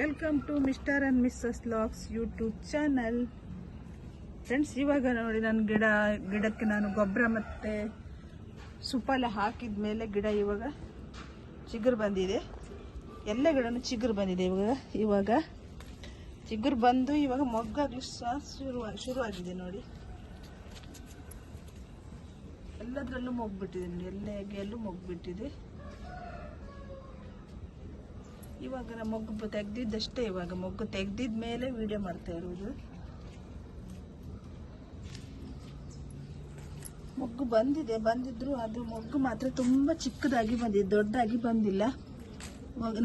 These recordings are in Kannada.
Welcome to mister and missus LOX YouTube channel friends ಇವಾಗ ನೋಡಿ ನನ್ನ ಗಿಡ, ಗಿಡಕ್ಕೆ ನಾನು ಗೊಬ್ಬರ ಮತ್ತು ಸುಪ್ಪಲ ಹಾಕಿದ ಮೇಲೆ ಗಿಡ ಇವಾಗ ಚಿಗುರು ಬಂದಿದೆ. ಎಲ್ಲ ಗಿಡನೂ ಚಿಗುರು ಬಂದಿದೆ ಇವಾಗ. ಇವಾಗ ಚಿಗುರು ಬಂದು ಇವಾಗ ಮೊಗ್ಗಾಗಲು ಸಹ ಶುರು, ಶುರುವಾಗಿದೆ ನೋಡಿ. ಎಲ್ಲದರಲ್ಲೂ ಮೊಗ್ಬಿಟ್ಟಿದೆ ನೋಡಿ. ಎಲ್ಲ ಎಲ್ಲೂ ಮೊಗ್ಬಿಟ್ಟಿದೆ ಇವಾಗ ಮೊಗ್ಗು ತೆಗ್ದಿದ್ದಷ್ಟೇ ಇವಾಗ ಮೊಗ್ಗು ತೆಗ್ದಿದ ಮೇಲೆ ವಿಡಿಯೋ ಮಾಡ್ತಾ ಇರೋದು. ಮೊಗ್ಗು ಬಂದಿದೆ, ಬಂದಿದ್ರು ಅದು ಮೊಗ್ಗು ಮಾತ್ರ ತುಂಬ ಚಿಕ್ಕದಾಗಿ ಬಂದಿದೆ, ದೊಡ್ಡದಾಗಿ ಬಂದಿಲ್ಲ.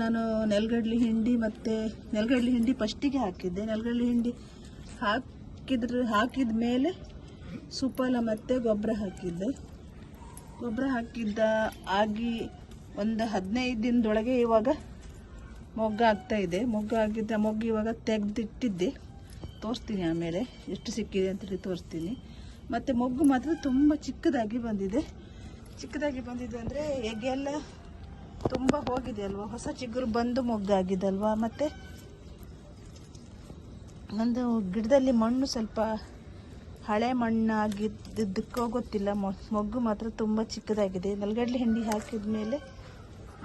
ನಾನು ನೆಲಗಡ್ಲಿ ಹಿಂಡಿ ಮತ್ತು ನೆಲಗಡ್ಲಿ ಹಿಂಡಿ ಫಸ್ಟಿಗೆ ಹಾಕಿದ್ದೆ. ನೆಲಗಡ್ಲಿ ಹಿಂಡಿ ಹಾಕಿದ್ರ ಹಾಕಿದ ಮೇಲೆ ಸುಪಲ ಮತ್ತು ಗೊಬ್ಬರ ಹಾಕಿದ್ದೆ. ಗೊಬ್ಬರ ಹಾಕಿದ್ದ ಆಗಿ ಒಂದು ಹದಿನೈದು ದಿನದೊಳಗೆ ಇವಾಗ ಮೊಗ್ಗು ಆಗ್ತಾ ಇದೆ. ಮೊಗ್ಗು ಆಗಿದ್ದ ಮೊಗ್ಗು ಇವಾಗ ತೆಗೆದಿಟ್ಟಿದ್ದೆ. ತೋರಿಸ್ತೀನಿ ಆಮೇಲೆ ಎಷ್ಟು ಸಿಕ್ಕಿದೆ ಅಂತೇಳಿ ತೋರಿಸ್ತೀನಿ. ಮತ್ತು ಮೊಗ್ಗು ಮಾತ್ರ ತುಂಬ ಚಿಕ್ಕದಾಗಿ ಬಂದಿದೆ. ಚಿಕ್ಕದಾಗಿ ಬಂದಿದೆ ಅಂದರೆ ಎಗೆಲ್ಲ ತುಂಬ ಹೋಗಿದೆ ಅಲ್ವಾ? ಹೊಸ ಚಿಗುರು ಬಂದು ಮೊಗ್ಗಾಗಿದೆ ಅಲ್ವಾ ಮತ್ತು ಒಂದು ಗಿಡದಲ್ಲಿ ಮಣ್ಣು ಸ್ವಲ್ಪ ಹಳೆ ಮಣ್ಣಾಗಿದ್ದಕ್ಕೋ ಗೊತ್ತಿಲ್ಲ ಮೊಗ್ಗು ಮಾತ್ರ ತುಂಬ ಚಿಕ್ಕದಾಗಿದೆ. ನೆಲಗಡಲೆ ಹಿಂಡಿ ಹಾಕಿದ ಮೇಲೆ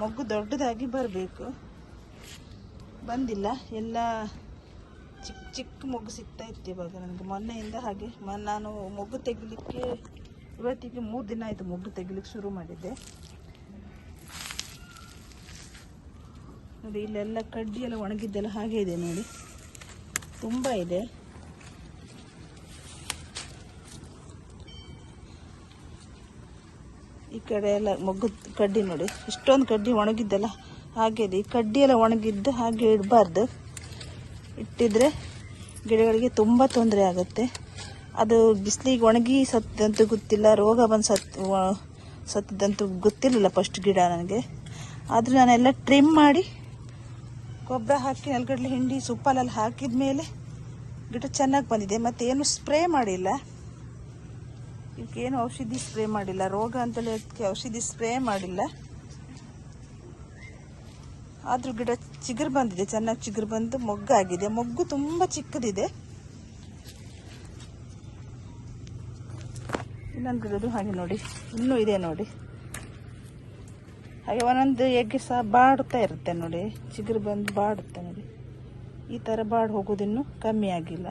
ಮೊಗ್ಗು ದೊಡ್ಡದಾಗಿ ಬರಬೇಕು. ಬಂದಿಲ್ಲ. ಎಲ್ಲ ಚಿಕ್ಕ ಚಿಕ್ಕ ಮೊಗ್ಗು ಸಿಗ್ತಾ ಇತ್ತು ಇವಾಗ ನನಗೆ. ಮೊನ್ನೆಯಿಂದ ಹಾಗೆ. ಮ ನಾನು ಮೊಗ್ಗು ತೆಗಿಲಿಕ್ಕೆ ಇವತ್ತಿಗೆ ಮೂರು ದಿನ ಆಯಿತು ಮೊಗ್ಗು ತೆಗಿಲಿಕ್ಕೆ ಶುರು ಮಾಡಿದ್ದೆ. ನೋಡಿ, ಇಲ್ಲೆಲ್ಲ ಕಡ್ಡಿ ಎಲ್ಲ ಒಣಗಿದ್ದೆಲ್ಲ ಹಾಗೆ ಇದೆ ನೋಡಿ. ತುಂಬ ಇದೆ. ಈ ಕಡೆ ಎಲ್ಲ ಮೊಗ್ಗು ಕಡ್ಡಿ ನೋಡಿ. ಇಷ್ಟೊಂದು ಕಡ್ಡಿ ಒಣಗಿದ್ದೆಲ್ಲ ಹಾಗೆ ಇದೆ. ಈ ಕಡ್ಡಿ ಎಲ್ಲ ಒಣಗಿದ್ದು ಹಾಗೆ ಇಡಬಾರ್ದು. ಇಟ್ಟಿದ್ರೆ ಗಿಡಗಳಿಗೆ ತುಂಬ ತೊಂದರೆ ಆಗುತ್ತೆ. ಅದು ಬಿಸಿಲಿಗೆ ಒಣಗಿ ಸತ್ತಂತ ಗೊತ್ತಿಲ್ಲ, ರೋಗ ಬಂದು ಸತ್ ಸತ್ತದಂತೂ ಗೊತ್ತಿರಲಿಲ್ಲ ಫಸ್ಟ್ ಗಿಡ ನನಗೆ. ಆದರೆ ನಾನೆಲ್ಲ ಟ್ರಿಮ್ ಮಾಡಿ ಗೊಬ್ಬರ ಹಾಕಿ ನೆಲಗಡಲೆ ಹಿಂಡಿ, ಸುಪ್ಪಲಲ್ಲಿ ಹಾಕಿದ ಮೇಲೆ ಗಿಡ ಚೆನ್ನಾಗಿ ಬಂದಿದೆ. ಮತ್ತು ಏನು ಸ್ಪ್ರೇ ಮಾಡಿಲ್ಲ. ಇದಕ್ಕೇನು ಔಷಧಿ ಸ್ಪ್ರೇ ಮಾಡಿಲ್ಲ. ರೋಗ ಅಂತಲೇ ಅದಕ್ಕೆ ಔಷಧಿ ಸ್ಪ್ರೇ ಮಾಡಿಲ್ಲ. ಆದರೂ ಗಿಡ ಚಿಗುರು ಬಂದಿದೆ, ಚೆನ್ನಾಗಿ ಚಿಗುರು ಬಂದು ಮೊಗ್ಗಾಗಿದೆ. ಮೊಗ್ಗು ತುಂಬ ಚಿಕ್ಕದಿದೆ. ಇನ್ನೊಂದು ಗಿಡದು ಹಾಗೆ ನೋಡಿ. ಇನ್ನೂ ಇದೆ ನೋಡಿ. ಹಾಗೆ ಒಂದೊಂದು ಎಗ್ಗೆ ಸಹ ಬಾಡುತ್ತಾ ಇರುತ್ತೆ ನೋಡಿ. ಚಿಗುರು ಬಂದು ಬಾಡುತ್ತೆ ನೋಡಿ. ಈ ಥರ ಬಾಡು ಹೋಗೋದಿನ್ನೂ ಕಮ್ಮಿ ಆಗಿಲ್ಲ.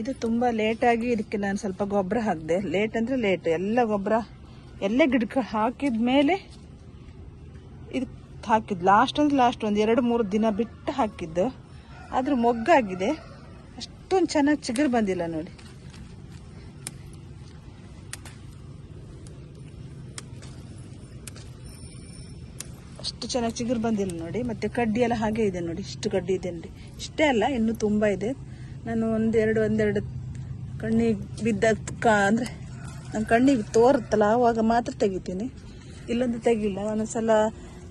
ಇದು ತುಂಬ ಲೇಟಾಗಿ ಇದಕ್ಕೆ ನಾನು ಸ್ವಲ್ಪ ಗೊಬ್ಬರ ಹಾಕಿದೆ. ಲೇಟ್ ಅಂದರೆ ಲೇಟ್ ಎಲ್ಲ ಗೊಬ್ಬರ ಎಲ್ಲ ಗಿಡಕ್ಕೆ ಹಾಕಿದ ಮೇಲೆ ಇದು ಹಾಕಿದ್ದು ಲಾಸ್ಟ್ ಅಂದ್ರೆ ಲಾಸ್ಟ್ ಒಂದು ಎರಡು ಮೂರು ದಿನ ಬಿಟ್ಟು ಹಾಕಿದ್ದು. ಆದರೂ ಮೊಗ್ಗಾಗಿದೆ. ಅಷ್ಟೊಂದು ಚೆನ್ನಾಗಿ ಚಿಗುರು ಬಂದಿಲ್ಲ ನೋಡಿ. ಅಷ್ಟು ಚೆನ್ನಾಗಿ ಚಿಗುರು ಬಂದಿಲ್ಲ ನೋಡಿ. ಮತ್ತೆ ಕಡ್ಡಿ ಎಲ್ಲ ಹಾಗೆ ಇದೆ ನೋಡಿ. ಇಷ್ಟು ಕಡ್ಡಿ ಇದೆ ನೋಡಿ. ಇಷ್ಟೇ ಅಲ್ಲ, ಇನ್ನೂ ತುಂಬ ಇದೆ. ನಾನು ಒಂದೆರಡು ಒಂದೆರಡು ಕಣ್ಣಿಗೆ ಬಿದ್ದ ಕ ಅಂದರೆ ನನ್ನ ಕಣ್ಣಿಗೆ ತೋರುತ್ತಲ್ಲ, ಆವಾಗ ಮಾತ್ರ ತೆಗಿತೀನಿ. ಇಲ್ಲಂದ್ರೆ ತೆಗಿಲ್ಲ. ಒಂದೊಂದ್ಸಲ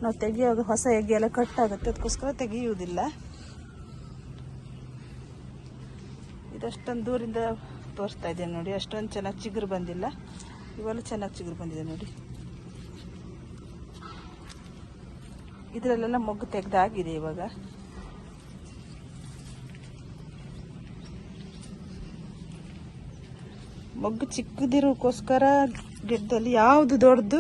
ನಾವು ತೆಗಿಯುವಾಗ ಹೊಸ ಎಗ್ಗೆ ಎಲ್ಲ ಕಟ್ಟಾಗುತ್ತೆ, ಅದಕ್ಕೋಸ್ಕರ ತೆಗೆಯುವುದಿಲ್ಲ. ಇದಷ್ಟೊಂದು ದೂರಿಂದ ತೋರಿಸ್ತಾ ಇದ್ದೇನೆ ನೋಡಿ. ಅಷ್ಟೊಂದು ಚೆನ್ನಾಗಿ ಚಿಗುರು ಬಂದಿಲ್ಲ. ಇವೆಲ್ಲ ಚೆನ್ನಾಗಿ ಚಿಗುರು ಬಂದಿದೆ ನೋಡಿ. ಇದರಲ್ಲೆಲ್ಲ ಮೊಗ್ಗು ತೆಗ್ದಾಗಿದೆ ಇವಾಗ. ಮೊಗ್ಗು ಚಿಕ್ಕದಿರೋಕ್ಕೋಸ್ಕರ ಗಿಡದಲ್ಲಿ ಯಾವುದು ದೊಡ್ಡದು?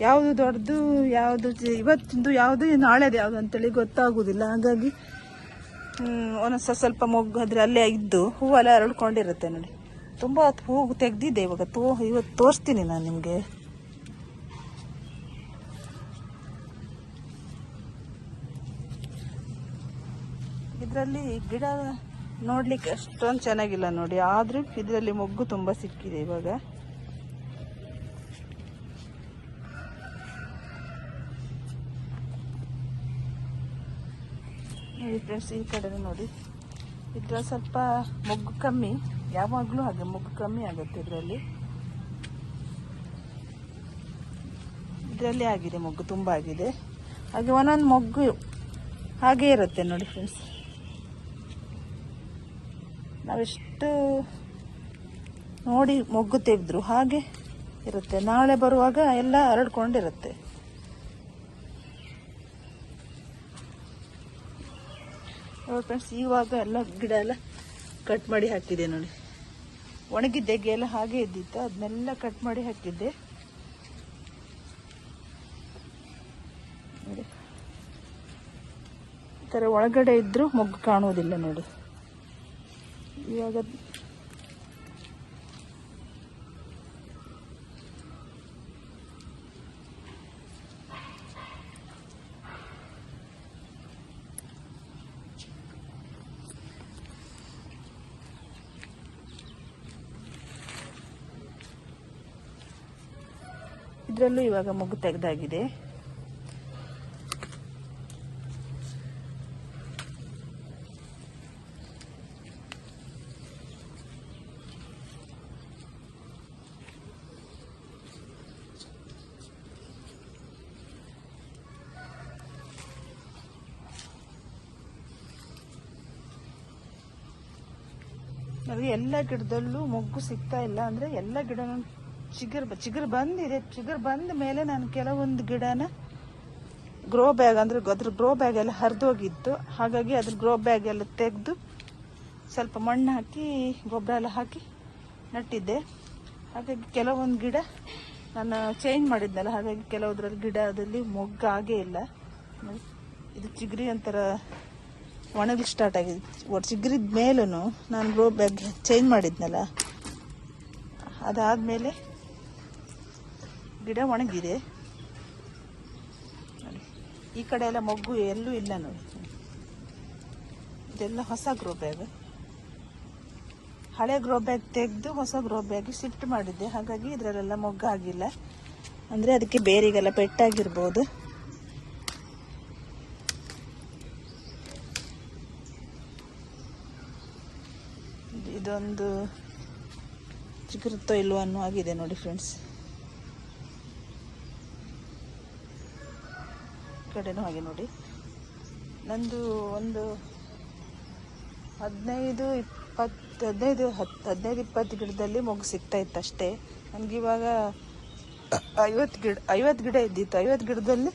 ಯಾವುದು ದೊಡ್ಡದು, ಯಾವುದು ಇವತ್ತಿಂದು ಯಾವುದು ನಾಳೆದು ಯಾವುದು ಅಂತೇಳಿ ಗೊತ್ತಾಗೋದಿಲ್ಲ. ಹಾಗಾಗಿ ಒಂದೊಂದು ಸ್ವಲ್ಪ ಮೊಗ್ಗು ಆದರೆ ಅಲ್ಲೇ ಇದ್ದು ಹೂವೆಲ್ಲ ಅರಳ್ಕೊಂಡಿರುತ್ತೆ ನೋಡಿ. ತುಂಬ ಹೂವು ತೆಗ್ದಿದ್ದೆ ಇವಾಗ. ತೋ, ಇವತ್ತು ತೋರಿಸ್ತೀನಿ ನಾನು ನಿಮಗೆ. ಇದರಲ್ಲಿ ಗಿಡ ನೋಡ್ಲಿಕ್ಕೆ ಅಷ್ಟೊಂದು ಚೆನ್ನಾಗಿಲ್ಲ ನೋಡಿ. ಆದರೂ ಇದರಲ್ಲಿ ಮೊಗ್ಗು ತುಂಬ ಸಿಕ್ಕಿದೆ ಇವಾಗ. ನೋಡಿ ಫ್ರೆಂಡ್ಸ್ ಈ ಕಡೆ ನೋಡಿ. ಇದ್ರ ಸ್ವಲ್ಪ ಮೊಗ್ಗು ಕಮ್ಮಿ. ಯಾವಾಗಲೂ ಹಾಗೆ ಮೊಗ್ಗು ಕಮ್ಮಿ ಆಗುತ್ತೆ ಇದರಲ್ಲಿ. ಇದರಲ್ಲಿ ಆಗಿದೆ ಮೊಗ್ಗು, ತುಂಬ ಆಗಿದೆ. ಹಾಗೆ ಒಂದೊಂದು ಮೊಗ್ಗು ಹಾಗೆ ಇರುತ್ತೆ ನೋಡಿ ಫ್ರೆಂಡ್ಸ್ ನಾವೆಷ್ಟು ನೋಡಿ ಮೊಗ್ಗು ತೆಗೆದ್ರು ಹಾಗೆ ಇರುತ್ತೆ. ನಾಳೆ ಬರುವಾಗ ಎಲ್ಲ ಹರಡ್ಕೊಂಡಿರುತ್ತೆ. ನೋಡಿ ಫ್ರೆಂಡ್ಸ್ ಇವಾಗ ಎಲ್ಲ ಗಿಡ ಎಲ್ಲ ಕಟ್ ಮಾಡಿ ಹಾಕಿದೆ ನೋಡಿ. ಒಣಗಿದ್ದೆಗೆ ಎಲ್ಲ ಹಾಗೆ ಇದ್ದಿತ್ತು. ಅದನ್ನೆಲ್ಲ ಕಟ್ ಮಾಡಿ ಹಾಕಿದ್ದೆ. ಈ ಥರ ಒಳಗಡೆ ಇದ್ದರೂ ಮೊಗ್ಗು ಕಾಣುವುದಿಲ್ಲ ನೋಡಿ. ಇವಾಗ ಇದರಲ್ಲೂ ಇವಾಗ ಮಗು ತೆಗೆದಾಗಿದೆ. ನನಗೆ ಎಲ್ಲ ಗಿಡದಲ್ಲೂ ಮೊಗ್ಗು ಸಿಗ್ತಾ ಇಲ್ಲ ಅಂದ್ರೆ ಎಲ್ಲ ಗಿಡ ಚಿಗುರು ಚಿಗುರು ಬಂದಿದೆ. ಚಿಗುರು ಬಂದ ಮೇಲೆ ನಾನು ಕೆಲವೊಂದು ಗಿಡನ ಗ್ರೋ ಬ್ಯಾಗ್ ಅಂದ್ರೆ ಅದ್ರ ಗ್ರೋ ಬ್ಯಾಗ್ ಎಲ್ಲ ಹರಿದೋಗಿತ್ತು. ಹಾಗಾಗಿ ಅದ್ರ ಗ್ರೋ ಬ್ಯಾಗ್ ಎಲ್ಲ ತೆಗೆದು ಸ್ವಲ್ಪ ಮಣ್ಣು ಹಾಕಿ, ಗೊಬ್ಬರ ಎಲ್ಲ ಹಾಕಿ ನಟ್ಟಿದ್ದೆ. ಹಾಗಾಗಿ ಕೆಲವೊಂದು ಗಿಡ ನಾನು ಚೇಂಜ್ ಮಾಡಿದ್ನಲ್ಲ, ಹಾಗಾಗಿ ಕೆಲವುದ್ರಲ್ಲಿ ಗಿಡದಲ್ಲಿ ಮೊಗ್ಗಾಗೇ ಇಲ್ಲ. ಇದು ಚಿಗುರಿ ಒಂಥರ ಒಣಗಲಿಕ್ಕೆ ಸ್ಟಾರ್ಟ್ ಆಗಿದೆ ಚಿಗುರಿದ ಮೇಲೂ ನಾನು ಗ್ರೋ ಬ್ಯಾಗ್ ಚೇಂಜ್ ಮಾಡಿದ್ನಲ್ಲ. ಅದಾದಮೇಲೆ ಗಿಡ ಒಣಗಿದೆ. ಈ ಕಡೆ ಎಲ್ಲ ಮೊಗ್ಗು ಎಲ್ಲೂ ಇಲ್ಲ ನೋಡಿ. ಇದೆಲ್ಲ ಹೊಸ ಗ್ರೋ ಬ್ಯಾಗ್ ಹಳೆ ಗ್ರೋ ಬ್ಯಾಗ್ ತೆಗೆದು ಹೊಸ ಗ್ರೋ ಬ್ಯಾಗ್ ಶಿಫ್ಟ್ ಮಾಡಿದ್ದೆ. ಹಾಗಾಗಿ ಇದರಲ್ಲೆಲ್ಲ ಮೊಗ್ಗು ಆಗಿಲ್ಲ. ಅಂದರೆ ಅದಕ್ಕೆ ಬೇರಿಗೆಲ್ಲ ಪೆಟ್ಟಾಗಿರ್ಬೋದು. ಇದೊಂದು ಚಿಗುರುತ್ತೋ ಇಲ್ವೋ ಅನ್ನೋ ಆಗಿದೆ ನೋಡಿ ಫ್ರೆಂಡ್ಸ್ ಕಡೆನೂ ಹಾಗೆ ನೋಡಿ. ನಂದು ಒಂದು ಹದಿನೈದು ಇಪ್ಪತ್ತು, ಹದಿನೈದು ಹತ್ತು ಹದಿನೈದು ಇಪ್ಪತ್ತು ಗಿಡದಲ್ಲಿ ಮಗು ಸಿಗ್ತಾ ಇತ್ತು ಅಷ್ಟೇ. ನನಗಿವಾಗ ಐವತ್ತು ಗಿಡ ಐವತ್ತು ಗಿಡ ಇದ್ದಿತ್ತು. ಐವತ್ತು ಗಿಡದಲ್ಲಿ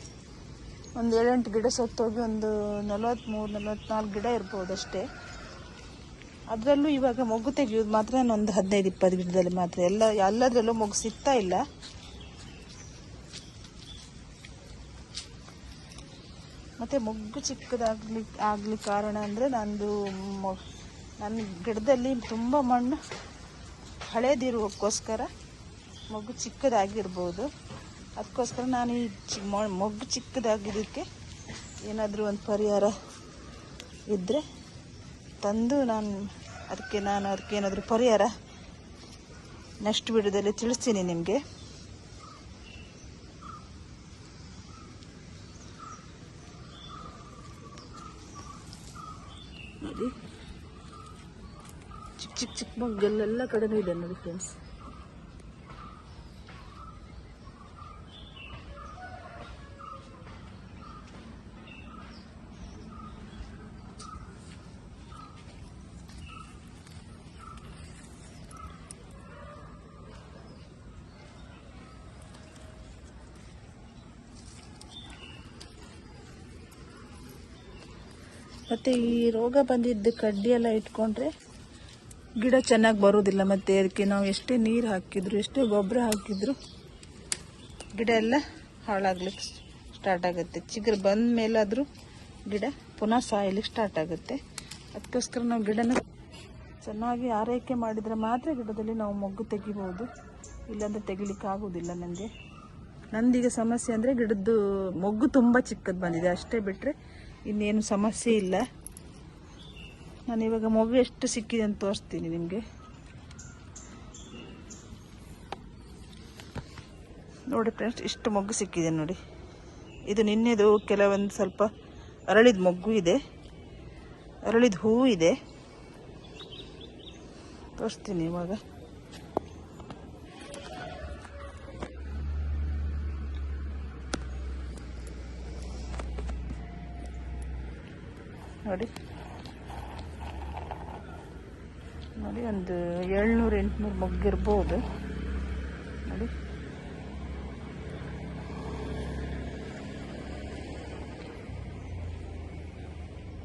ಒಂದು ಏಳೆಂಟು ಗಿಡ ಸತ್ತೋಗಿ ಒಂದು ನಲವತ್ತ್ಮೂರು ನಲವತ್ತ್ನಾಲ್ಕು ಗಿಡ ಇರ್ಬೋದು ಅಷ್ಟೇ. ಅದರಲ್ಲೂ ಇವಾಗ ಮೊಗ್ಗು ತೆಗೆಯೋದು ಮಾತ್ರ ಒಂದು ಹದಿನೈದು, ಇಪ್ಪತ್ತು ಗಿಡದಲ್ಲಿ ಮಾತ್ರ. ಎಲ್ಲ, ಎಲ್ಲದರಲ್ಲೂ ಮೊಗ್ಗು ಸಿಗ್ತಾ ಇಲ್ಲ. ಮತ್ತೆ ಮೊಗ್ಗು ಚಿಕ್ಕದಾಗ್ಲಿ, ಆಗಲಿ ಕಾರಣ ಅಂದರೆ ನಂದು ನನ್ನ ಗಿಡದಲ್ಲಿ ತುಂಬ ಮಣ್ಣು ಹಳೇದಿರುವಕ್ಕೋಸ್ಕರ ಮೊಗ್ಗು ಚಿಕ್ಕದಾಗಿರ್ಬೋದು. ಅದಕ್ಕೋಸ್ಕರ ನಾನು ಈ ಚಿ ಮೊಗ್ಗು ಚಿಕ್ಕದಾಗಿದ್ದಕ್ಕೆ ಏನಾದರೂ ಒಂದು ಪರಿಹಾರ ಇದ್ದರೆ ತಂದು ನಾನು ಅದಕ್ಕೆ ನಾನು ಅದಕ್ಕೆ ಏನಾದರೂ ಪರಿಹಾರ ನೆಕ್ಸ್ಟ್ ವಿಡಿಯೋದಲ್ಲಿ ತಿಳಿಸ್ತೀನಿ ನಿಮಗೆ. ಚಿಕ್ಕ ಚಿಕ್ಕ ಚಿಕ್ಕ ಮಗ್ಗಲ್ಲೆಲ್ಲ ಕಡೆನೂ ಇದೆ ನೋಡಿ ಫ್ರೆಂಡ್ಸ್ ಮತ್ತು ಈ ರೋಗ ಬಂದಿದ್ದ ಕಡ್ಡಿ ಎಲ್ಲ ಇಟ್ಕೊಂಡ್ರೆ ಗಿಡ ಚೆನ್ನಾಗಿ ಬರೋದಿಲ್ಲ. ಮತ್ತು ಅದಕ್ಕೆ ನಾವು ಎಷ್ಟೇ ನೀರು ಹಾಕಿದ್ರು, ಎಷ್ಟೇ ಗೊಬ್ಬರ ಹಾಕಿದ್ರು ಗಿಡ ಎಲ್ಲ ಹಾಳಾಗ್ಲಿಕ್ಕೆ ಸ್ಟಾರ್ಟ್ ಆಗುತ್ತೆ. ಚಿಗುರು ಬಂದ ಮೇಲಾದರೂ ಗಿಡ ಪುನಃ ಸಾಯಲಿಕ್ಕೆ ಸ್ಟಾರ್ಟ್ ಆಗುತ್ತೆ. ಅದಕ್ಕೋಸ್ಕರ ನಾವು ಗಿಡನ ಚೆನ್ನಾಗಿ ಆರೈಕೆ ಮಾಡಿದರೆ ಮಾತ್ರ ಗಿಡದಲ್ಲಿ ನಾವು ಮೊಗ್ಗು ತೆಗಿಬೋದು ಇಲ್ಲಾಂದರೆ ತೆಗಿಲಿಕ್ಕೆ ಆಗೋದಿಲ್ಲ ನನಗೆ. ನಂದೀಗ ಸಮಸ್ಯೆ ಅಂದರೆ ಗಿಡದ್ದು ಮೊಗ್ಗು ತುಂಬ ಚಿಕ್ಕದು ಬಂದಿದೆ. ಅಷ್ಟೇ ಬಿಟ್ಟರೆ ಇನ್ನೇನು ಸಮಸ್ಯೆ ಇಲ್ಲ. ನಾನು ಇವಾಗ ಮಗು ಎಷ್ಟು ಸಿಕ್ಕಿದೆ ಅಂತ ತೋರಿಸ್ತೀನಿ ನಿಮಗೆ. ನೋಡಿ ಫ್ರೆಂಡ್ಸ್ ಇಷ್ಟು ಮೊಗ್ಗು ಸಿಕ್ಕಿದೆ ನೋಡಿ. ಇದು ನಿನ್ನೆದು ಕೆಲವೊಂದು ಸ್ವಲ್ಪ ಅರಳಿದ ಮೊಗ್ಗು ಇದೆ. ಅರಳಿದ ಹೂವು ಇದೆ. ತೋರಿಸ್ತೀನಿ ಇವಾಗ. ನೋಡಿ. ನೋಡಿ, ಒಂದು ಏಳ್ನೂರು, ಎಂಟುನೂರು ಮಗ್ಗಿರ್ಬೋದು ನೋಡಿ.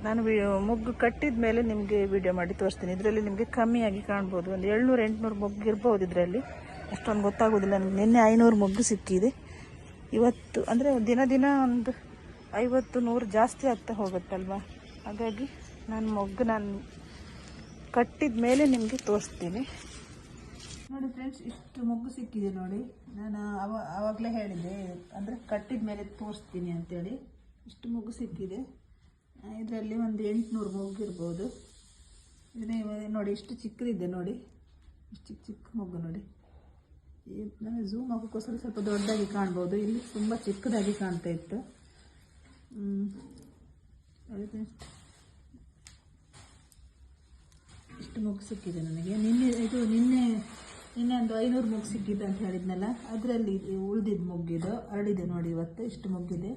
ನಾನು ಮೊಗ್ಗು ಕಟ್ಟಿದ ಮೇಲೆ ನಿಮಗೆ ವಿಡಿಯೋ ಮಾಡಿ ತೋರಿಸ್ತೀನಿ. ಇದರಲ್ಲಿ ನಿಮಗೆ ಕಮ್ಮಿಯಾಗಿ ಕಾಣ್ಬೋದು. ಒಂದು ಏಳ್ನೂರು, ಎಂಟುನೂರು ಮೊಗ್ಗು ಇರ್ಬೋದು ಇದರಲ್ಲಿ. ಅಷ್ಟೊಂದು ಗೊತ್ತಾಗೋದಿಲ್ಲ. ನನಗೆ ನಿನ್ನೆ ಐನೂರು ಮೊಗ್ಗು ಸಿಕ್ಕಿದೆ. ಇವತ್ತು, ಅಂದರೆ ದಿನ ದಿನ ಒಂದು ಐವತ್ತು, ನೂರು ಜಾಸ್ತಿ ಆಗ್ತಾ ಹೋಗುತ್ತಲ್ವಾ? ಹಾಗಾಗಿ ನಾನು ಮೊಗ್ಗು ನಾನು ಕಟ್ಟಿದ ಮೇಲೆ ನಿಮಗೆ ತೋರಿಸ್ತೀನಿ. ನೋಡಿ ಫ್ರೆಂಡ್ಸ್ ಇಷ್ಟು ಮೊಗ್ಗು ಸಿಕ್ಕಿದೆ ನೋಡಿ. ನಾನು ಅವ ಆವಾಗಲೇ ಹೇಳಿದ್ದೆ, ಅಂದರೆ ಕಟ್ಟಿದ ಮೇಲೆ ತೋರಿಸ್ತೀನಿ ಅಂತೇಳಿ. ಇಷ್ಟು ಮೊಗ್ಗು ಸಿಕ್ಕಿದೆ. ಇದರಲ್ಲಿ ಒಂದು ಎಂಟುನೂರು ಮೊಗ್ಗು ಇರ್ಬೋದು. ಇದನ್ನೇ ನೋಡಿ, ಇಷ್ಟು ಚಿಕ್ಕದಿದೆ ನೋಡಿ. ಇಷ್ಟು ಚಿಕ್ಕ ಚಿಕ್ಕ ಮೊಗ್ಗು ನೋಡಿ. ನಾನು ಝೂಮ್ ಆಗೋಕ್ಕೋಸ್ಕರ ಸ್ವಲ್ಪ ದೊಡ್ಡದಾಗಿ ಕಾಣ್ಬೋದು. ಇಲ್ಲಿ ತುಂಬ ಚಿಕ್ಕದಾಗಿ ಕಾಣ್ತಾ ಇತ್ತು. Friends. ಇಷ್ಟು ಮೊಗ್ಗು ಸಿಕ್ಕಿದೆ ನನಗೆ. ನಿನ್ನೆ ಇದು ನಿನ್ನೆ ನಿನ್ನೆ ಒಂದು ಐನೂರು ಮುಗ್ ಸಿಕ್ಕಿದೆ ಅಂತ ಹೇಳಿದ್ನಲ್ಲ, ಅದರಲ್ಲಿ ಉಳಿದಿದ್ದು ಮುಗ್ಗಿದು ಅರಳಿದೆ ನೋಡಿ ಇವತ್ತು, ಇಷ್ಟು ಮುಗ್ಗಿದೆ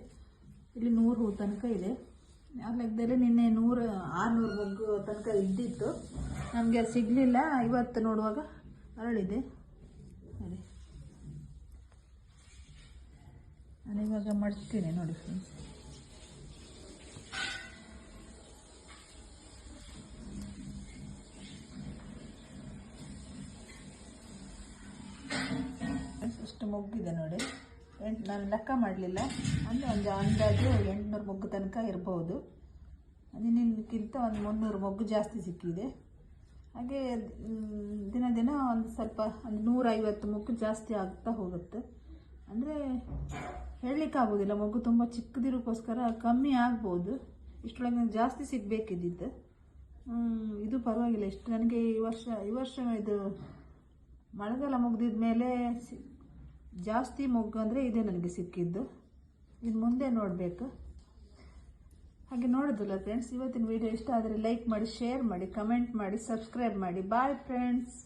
ಇಲ್ಲಿ ನೂರು ಹೂ ತನಕ ಇದೆ. ಆ ಲೆಕ್ಕದಲ್ಲಿ ನಿನ್ನೆ ನೂರು, ಆರುನೂರು ಮುಗ್ಗು ತನಕ ಇದ್ದಿತ್ತು. ನಮಗೆ ಅದು ಸಿಗಲಿಲ್ಲ, ಇವತ್ತು ನೋಡುವಾಗ ಅರಳಿದೆ ನಾನು ಇವಾಗ ಮಡ್ತೀನಿ ನೋಡಿ. ಫ್ರೆಂಡ್ಸ್ ಇಷ್ಟು ಮೊಗ್ಗಿದೆ ನೋಡಿ. ಎಂಟು, ನಾನು ಲೆಕ್ಕ ಮಾಡಲಿಲ್ಲ. ಅಂದರೆ ಒಂದು ಅಂದಾಜು ಎಂಟುನೂರು ಮೊಗ್ಗು ತನಕ ಇರ್ಬೋದು. ನಿನ್ನಿಕ್ಕಿಂತ ಒಂದು ಮುನ್ನೂರು ಮೊಗ್ಗು ಜಾಸ್ತಿ ಸಿಕ್ಕಿದೆ. ಹಾಗೆ ದಿನ ದಿನ ಒಂದು ಸ್ವಲ್ಪ, ಒಂದು ನೂರೈವತ್ತು ಮೊಗ್ಗು ಜಾಸ್ತಿ ಆಗ್ತಾ ಹೋಗುತ್ತೆ. ಅಂದರೆ ಹೇಳಲಿಕ್ಕಾಗೋದಿಲ್ಲ ಮೊಗ್ಗು ತುಂಬ ಚಿಕ್ಕದಿರೋಕ್ಕೋಸ್ಕರ ಕಮ್ಮಿ ಆಗ್ಬೋದು. ಇಷ್ಟೊಳಗೆ ನಾನು ಜಾಸ್ತಿ ಸಿಗಬೇಕಿದ್ದಿದ್ದು. ಇದು ಪರವಾಗಿಲ್ಲ. ಇಷ್ಟು ನನಗೆ ಈ ವರ್ಷ ಈ ವರ್ಷ ಇದು ಮಳೆಗಾಲ ಮುಗಿದಿದ್ಮೇಲೆ ಜಾಸ್ತಿ ಮೊಗ್ಗು ಅಂದರೆ ಇದೇ ನನಗೆ ಸಿಕ್ಕಿದ್ದು. ಇನ್ನು ಮುಂದೆ ನೋಡಬೇಕು. ಹಾಗೆ ನೋಡೋದಿಲ್ಲ ಫ್ರೆಂಡ್ಸ್ ಇವತ್ತಿನ ವಿಡಿಯೋ ಇಷ್ಟ ಆದರೆ ಲೈಕ್ ಮಾಡಿ ಶೇರ್ ಮಾಡಿ ಕಮೆಂಟ್ ಮಾಡಿ ಸಬ್ಸ್ಕ್ರೈಬ್ ಮಾಡಿ. Bye friends